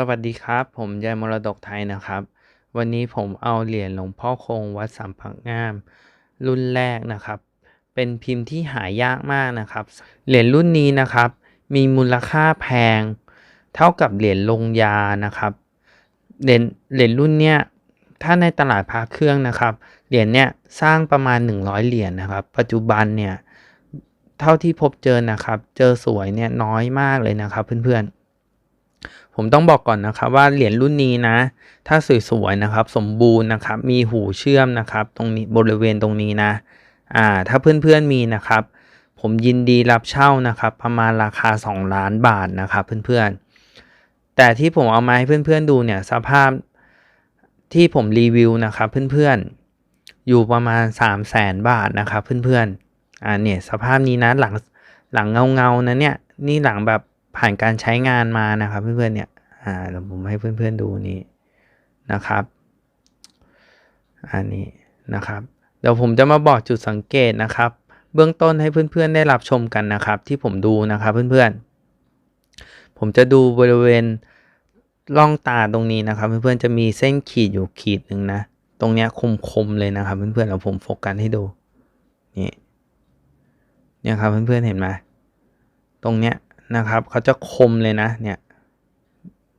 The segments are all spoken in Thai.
สวัสดีครับ ผมยายมรดกไทยนะครับ วันนี้ผมเอาเหรียญหลวงพ่อคงวัดสามพักงาม รุ่นแรกนะครับ เป็นพิมพ์ที่หายากมากนะครับ เหรียญรุ่นนี้นะครับ มีมูลค่าแพง เท่ากับเหรียญลงยานะครับ เหรียญเหรียญรุ่นเนี้ยถ้าในตลาดพระเครื่องนะครับ เหรียญเนี้ยสร้างประมาณ 100 เหรียญนะครับ ปัจจุบันเนี่ยเท่าที่พบเจอนะครับ เจอสวยเนี่ยน้อยมากเลยนะครับเพื่อนๆ ผมต้องบอกก่อนนะครับว่าเหรียญรุ่นนี้นะ ถ้าสวยๆนะครับ สมบูรณ์นะครับ มีหูเชื่อมนะครับ ตรงนี้บริเวณตรงนี้นะอ่าถ้าเพื่อนๆมีนะครับ ผมยินดีรับเช่านะครับ ประมาณราคา 2 ล้านบาทนะครับเพื่อนๆ แต่ที่ผมเอามาให้เพื่อนๆดูเนี่ยสภาพที่ผมรีวิวนะครับเพื่อนๆ อยู่ประมาณ 3 0 0แสนบาทนะครับเพื่อนๆอ่าเนี่ยสภาพนี้นะหลังหลังเงาเงาๆนะเนี่ยนี่หลังแบบ ผ่านการใช้งานมานะครับ เพื่อนๆเนี่ยอ่าเดี๋ยวผมให้เพื่อนๆดูนี่นะครับ อันนี้นะครับ เดี๋ยวผมจะมาบอกจุดสังเกตนะครับ เบื้องต้นให้เพื่อนๆได้รับชมกันนะครับ ที่ผมดูนะครับเพื่อนๆ ผมจะดูบริเวณล่องตาตรงนี้นะครับ เพื่อนๆจะมีเส้นขีดอยู่ขีดหนึ่งนะตรงเนี้ยคมๆเลยนะครับ เพื่อนๆเราผมโฟกัสให้ดูนี่เนี่ยครับเพื่อนๆเห็นไหมตรงเนี้ย นะครับเขาจะคมเลยนะเนี่ย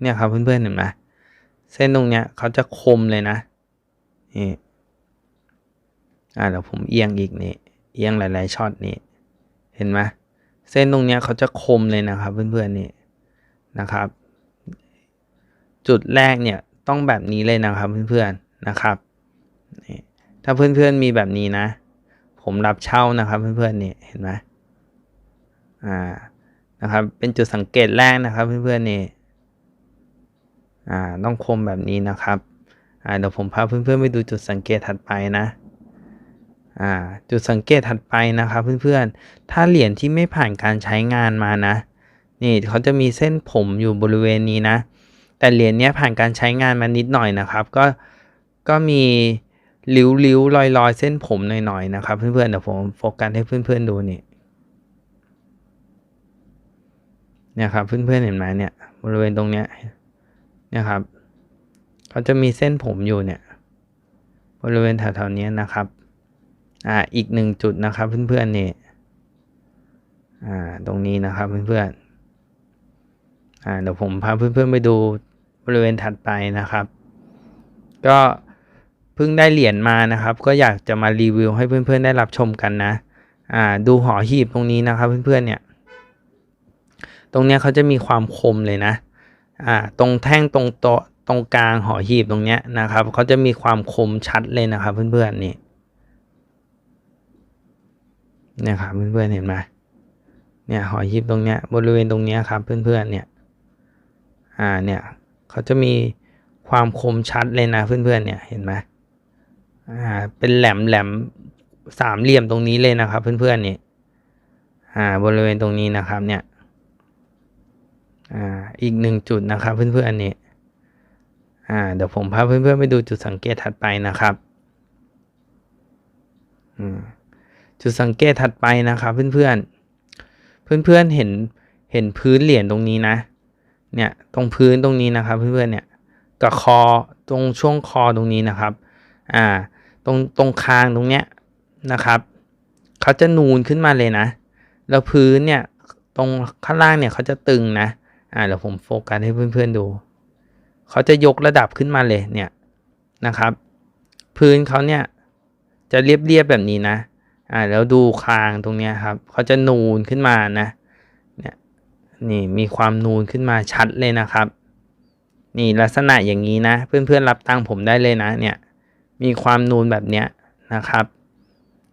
เนี่ยครับเพื่อนๆเห็นไหมเส้นตรงเนี้ยเขาจะคมเลยนะนี่อ่าเดี๋ยวผมเอียงอีกนี่เอียงหลาย ๆช็อตนี่เห็นไหมเส้นตรงเนี้ยเขาจะคมเลยนะครับ เพื่อนๆนี่นะครับ จุดแรกเนี่ยต้องแบบนี้เลยนะครับเพื่อนๆนะครับนี่ถ้าเพื่อนๆมีแบบนี้นะ ผมรับเช่านะครับ เพื่อนๆนี่เห็นไหมอ่า นะครับ เป็นจุดสังเกตแรกนะครับเพื่อนๆนี่อ่าต้องคมแบบนี้นะครับอ่าเดี๋ยวผมพาเพื่อนๆไปดูจุดสังเกตถัดไปนะอ่าจุดสังเกตถัดไปนะครับเพื่อนๆ ถ้าเหรียญที่ไม่ผ่านการใช้งานมานะ นี่เขาจะมีเส้นผมอยู่บริเวณนี้นะ แต่เหรียญเนี้ยผ่านการใช้งานมานิดหน่อยนะครับ ก็ก็มีริ้วริ้วรอยรอยเส้นผมหน่อยๆนะครับ เพื่อนๆเดี๋ยวผมโฟกัสให้เพื่อนๆดูนี่ เนี่ยครับเพื่อนๆเห็นไหมเนี่ยบริเวณตรงเนี้ยเนี่ยครับเขาจะมีเส้นผมอยู่เนี่ยบริเวณแถวๆนี้นะครับอ่าอีกหนึ่งจุดนะครับเพื่อนๆนี่อ่าตรงนี้นะครับเพื่อนๆอ่าเดี๋ยวผมพาเพื่อนๆไปดูบริเวณถัดไปนะครับ ก็เพิ่งได้เหรียญมานะครับ ก็อยากจะมารีวิวให้เพื่อนๆได้รับชมกันนะอ่าดูหอหีบตรงนี้นะครับเพื่อนๆเนี่ย ตรงเนี้ยเขาจะมีความคมเลยนะอ่าตรงแท่งตรงโตะตรงกลางหอหีบตรงเนี้ยนะครับเขาจะมีความคมชัดเลยนะครับเพื่อนๆนี่เนี่ยครับเพื่อนๆเห็นไหมเนี่ยหอหีบตรงเนี้ยบริเวณตรงเนี้ยครับเพื่อนๆเนี่ยอ่าเนี่ยเขาจะมีความคมชัดเลยนะเพื่อนๆเนี่ยเห็นไหมอ่าเป็นแหลมแหลมสามเหลี่ยมตรงนี้เลยนะครับ เพื่อนๆนี่อ่าบริเวณตรงนี้นะครับเนี่ย อ่าอีกหนึ่งจุดนะครับเพื่อนๆนี่อ่าเดี๋ยวผมพาเพื่อนๆไปดูจุดสังเกตถัดไปนะครับอืมจุดสังเกตถัดไปนะครับเพื่อนๆเพื่อนๆเห็นเห็นพื้นเหรียญตรงนี้นะ เนี่ยตรงพื้นตรงนี้นะครับเพื่อนๆเนี่ยกับคอตรงช่วงคอตรงนี้นะครับอ่าตรงตรงคางตรงเนี้ยนะครับเขาจะนูนขึ้นมาเลยนะ แล้วพื้นเนี่ยตรงข้างล่างเนี่ยเขาจะตึงนะ อ่าเดี๋ยวผมโฟกัสให้เพื่อนๆดู เขาจะยกระดับขึ้นมาเลยเนี่ยนะครับ พื้นเขาเนี่ยจะเรียบๆแบบนี้นะ อ่าแล้วดูคางตรงเนี้ยครับ เขาจะนูนขึ้นมานะ เนี่ยนี่มีความนูนขึ้นมาชัดเลยนะครับ นี่ลักษณะอย่างนี้นะ เพื่อนๆรับตังผมได้เลยนะเนี่ย มีความนูนแบบเนี้ยนะครับ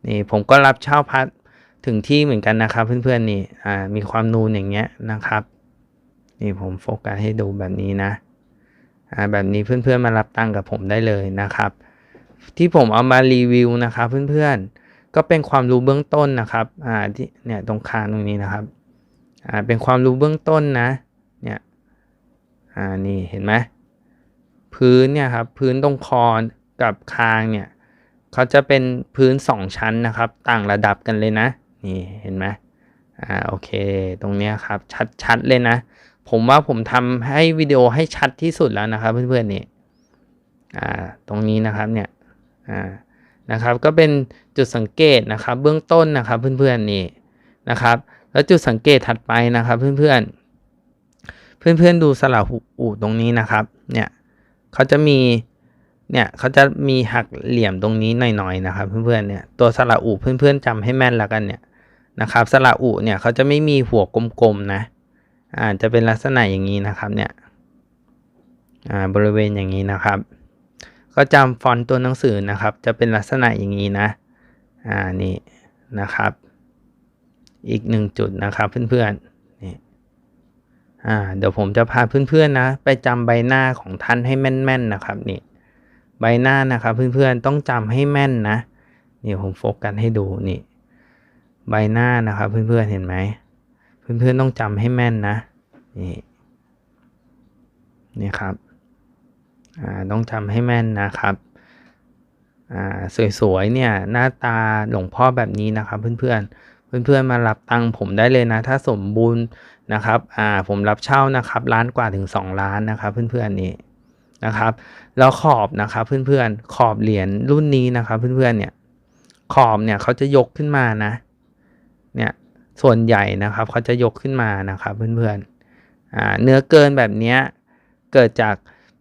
นี่ผมก็รับเช่าพัดถึงที่เหมือนกันนะครับ เพื่อนๆนี่ อ่า มีความนูนอย่างเงี้ยนะครับ นี่ผมโฟกัสให้ดูแบบนี้นะอ่าแบบนี้เพื่อนๆมารับตังค์กับผมได้เลยนะครับ ที่ผมเอามารีวิวนะครับเพื่อนๆก็เป็นความรู้เบื้องต้นนะครับอ่าที่เนี่ยตรงคางตรงนี้นะครับอ่าเป็นความรู้เบื้องต้นนะเนี่ยอ่านี่เห็นไหมพื้นเนี่ยครับพื้นตรงคอกับคางเนี่ยเขาจะเป็นพื้นสองชั้นนะครับ ต่างระดับกันเลยนะ นี่เห็นไหมอ่าโอเค ตรงเนี้ยครับชัดชัดเลยนะ ผมว่าผมทำให้วิดีโอให้ชัดที่สุดแล้วนะครับ เพื่อนๆนี่อ่าตรงนี้นะครับเนี่ยอ่านะครับ ก็เป็นจุดสังเกตนะครับ เบื้องต้นนะครับ เพื่อนๆนี่นะครับ แล้วจุดสังเกตถัดไปนะครับ เพื่อนๆ เพื่อนๆดูสระอูตรงนี้นะครับ เนี่ยเขาจะมีเนี่ยเขาจะมีหักเหลี่ยมตรงนี้หน่อยๆนะครับ เพื่อนๆเนี่ยตัวสระอูเพื่อนๆจำให้แม่นแล้วกันเนี่ยนะครับ สระอุเนี่ยเขาจะไม่มีหัวกลมๆนะ อาจจะเป็นลักษณะอย่างนี้นะครับเนี่ยบริเวณอย่างนี้นะครับ ก็จำฟอนต์ตัวหนังสือนะครับ จะเป็นลักษณะอย่างนี้นะอ่านี่นะครับ อีกหนึ่งจุดนะครับเพื่อนๆนี่อ่าเดี๋ยวผมจะพาเพื่อนๆนะ ไปจำใบหน้าของท่านให้แม่นๆนะครับนี่ใบหน้านะครับเพื่อนๆต้องจำให้แม่นนะนี่ผมโฟกัสให้ดูนี่ ใบหน้านะครับเพื่อนๆเห็นไหม เพื่อนๆต้องจำให้แม่นนะ นี่นี่ครับ อ่า ต้องจำให้แม่นนะครับ อ่า สวยๆ เนี่ย หน้าตาหลวงพ่อแบบนี้นะครับเพื่อนๆ เพื่อนๆ มารับตังค์ผมได้เลยนะ ถ้าสมบูรณ์นะครับ อ่า ผมรับเช่านะครับ ล้านกว่าถึง 2 ล้านนะครับ เพื่อนๆ นี่นะครับ แล้วขอบนะครับเพื่อนๆ ขอบเหรียญรุ่นนี้นะครับ เพื่อนๆ เนี่ย ขอบเนี่ยเขาจะยกขึ้นมานะ ส่วนใหญ่นะครับเขาจะยกขึ้นมานะครับเพื่อนๆเนื้อเกินแบบนี้เกิดจาก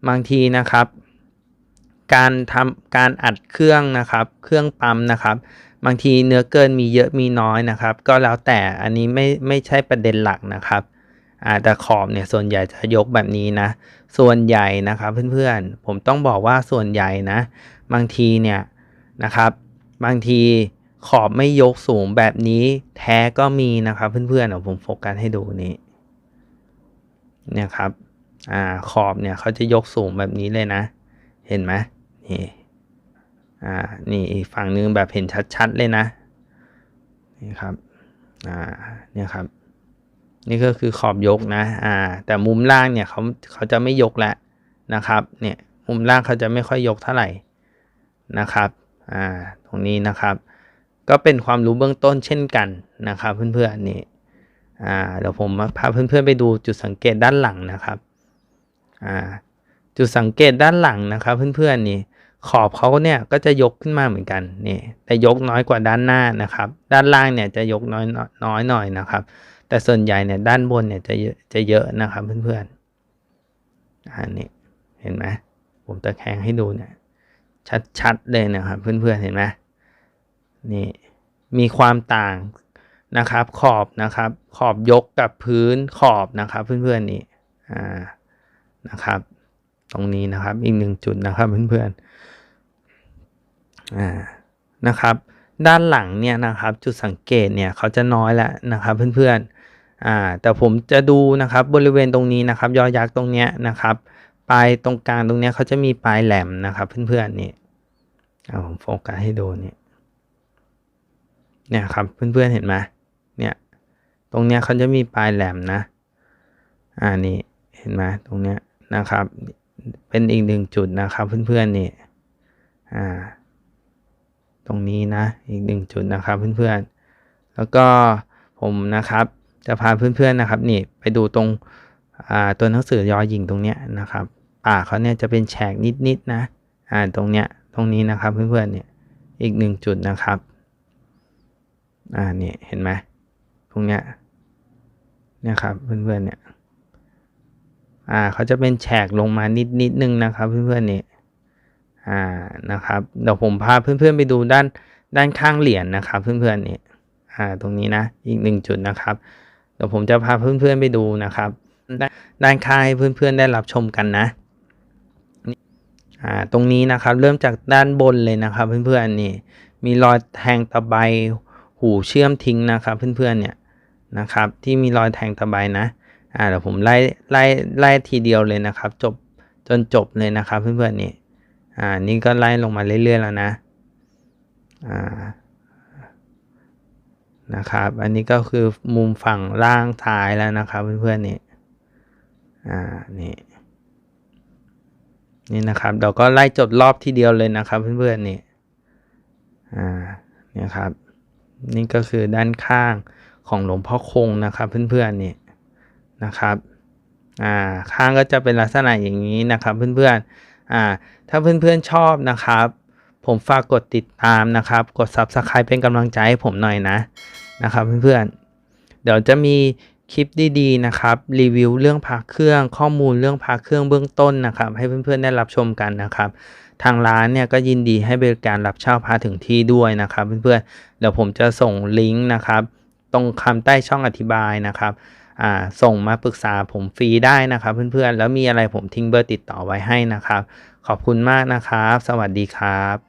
บางทีนะครับ การทำการอัดเครื่องนะครับ เครื่องปั๊มนะครับ บางทีเนื้อเกินมีเยอะมีน้อยนะครับ ก็แล้วแต่อันนี้ไม่ไม่ใช่ประเด็นหลักนะครับแต่ขอบเนี่ยส่วนใหญ่จะยกแบบนี้นะ ส่วนใหญ่นะครับเพื่อนๆ ผมต้องบอกว่าส่วนใหญ่นะ บางทีเนี่ยนะครับ บางที ขอบไม่ยกสูงแบบนี้แท้ก็มีนะครับ เพื่อนๆเดี๋ยวผมโฟกัสให้ดูนี้เนี่ยครับ อ่าขอบเนี่ยเขาจะยกสูงแบบนี้เลยนะ เห็นไหมนี่อ่านี่อีกฝั่งนึงแบบเห็นชัดๆเลยนะนี่ครับอ่าเนี่ยครับ นี่ก็คือขอบยกนะอ่าแต่มุมล่างเนี่ยเขาเขาจะไม่ยกแล้วนะครับเนี่ยมุมล่างเขาจะไม่ค่อยยกเท่าไหร่นะครับอ่าตรงนี้นะครับ ก็เป็นความรู้เบื้องต้นเช่นกันนะครับเพื่อนๆนี่อ่าเดี๋ยวผมพาเพื่อนๆไปดูจุดสังเกตด้านหลังนะครับอ่าจุดสังเกตด้านหลังนะครับเพื่อนๆนี่ขอบเขาเนี่ยก็จะยกขึ้นมาเหมือนกันนี่แต่ยกน้อยกว่าด้านหน้านะครับ ด้านล่างเนี่ยจะยกน้อยน้อยหน่อยนะครับ แต่ส่วนใหญ่เนี่ยด้านบนเนี่ยจะเยอะจะเยอะนะครับเพื่อนๆอันนี้เห็นไหมผมตะแคงให้ดูเนี่ยชัดๆเลยนะครับเพื่อนๆเห็นไหม นี่มีความต่างนะครับ ขอบนะครับ ขอบยกกับพื้นขอบนะครับ เพื่อนๆนี่อ่านะครับ ตรงนี้นะครับอีกหนึ่งจุดนะครับเพื่อนๆอ่านะครับ ด้านหลังเนี่ยนะครับ จุดสังเกตเนี่ยเขาจะน้อยแล้วนะครับ เพื่อนๆอ่าแต่ผมจะดูนะครับบริเวณตรงนี้นะครับ ยอยักษ์ตรงเนี้ยนะครับปลายตรงกลางตรงเนี้ยเขาจะมีปลายแหลมนะครับ เพื่อนๆนี่เอาผมโฟกัสให้ดูเนี่ย เนี่ยครับ เพื่อนๆเห็นไหมเนี่ย ตรงเนี้ยเขาจะมีปลายแหลมนะ อ่านี่เห็นไหมตรงเนี้ยนะครับ เป็นอีกหนึ่งจุดนะครับ เพื่อนๆนี่อ่า ตรงนี้นะ อีกหนึ่งจุดนะครับเพื่อนๆ แล้วก็ผมนะครับ จะพาเพื่อนๆนะครับ นี่ไปดูตรงอ่าตัวหนังสือยอหญิงตรงเนี้ยนะครับปากเขาเนี่ยจะเป็นแฉกนิดๆนะอ่าตรงเนี้ยตรงนี้นะครับเพื่อนๆเนี่ยอีกหนึ่งจุดนะครับ อ่านี่เห็นไหมตรงเนี้ยเนี่ยครับเพื่อนๆเนี่ยอ่าเขาจะเป็นแฉกลงมานิดนิดนึงนะครับเพื่อนๆนี่อ่านะครับเดี๋ยวผมพาเพื่อนๆไปดูด้านด้านข้างเหรียญนนะครับ เพื่อนๆนี่อ่าตรงนี้นะอีกหนึ่งจุดนะครับเดี๋ยวผมจะพาเพื่อนๆไปดูนะครับ ด้านข้างให้เพื่อนๆได้รับชมกันนะอ่าตรงนี้นะครับเริ่มจากด้านบนเลยนะครับ เพื่อนๆนี่มีรอยแทงตะไบ หูเชื่อมทิ้งนะครับเพื่อนๆเนี่ยนะครับที่มีรอยแทงตะไบนะอ่าเดี๋ยวผมไล่ไล่ไล่ทีเดียวเลยนะครับ จบจนจบเลยนะครับ เพื่อนๆนี่อ่านี่ก็ไล่ลงมาเรื่อยๆแล้วนะอ่านะครับอันนี้ก็คือมุมฝั่งล่างท้ายแล้วนะครับ เพื่อนๆนี่อ่านี่นี่นะครับเราก็ไล่จบรอบทีเดียวเลยนะครับ เพื่อนๆนี่อ่าเนี่ยครับ นี่ก็คือด้านข้างของหลวงพ่อคงนะครับเพื่อนๆนี่นะครับอ่าข้างก็จะเป็นลักษณะอย่างนี้นะครับเพื่อนๆอ่าถ้าเพื่อนๆชอบนะครับ ผมฝากกดติดตามนะครับ กด Subscribe เป็นกำลังใจให้ผมหน่อยนะนะครับเพื่อนๆเดี๋ยวจะมี คลิปดีๆนะครับรีวิวเรื่องพักเครื่องข้อมูลเรื่องพักเครื่องเบื้องต้นนะครับ ให้เพื่อนๆได้รับชมกันนะครับ ทางร้านเนี่ยก็ยินดีให้บริการรับเช่าพระถึงที่ด้วยนะครับ เพื่อนๆเดี๋ยวผมจะส่งลิงก์นะครับ ตรงคำใต้ช่องอธิบายนะครับอ่าส่งมาปรึกษาผมฟรีได้นะครับ เพื่อนๆแล้วมีอะไรผมทิ้งเบอร์ติดต่อไว้ให้นะครับ ขอบคุณมากนะครับ สวัสดีครับ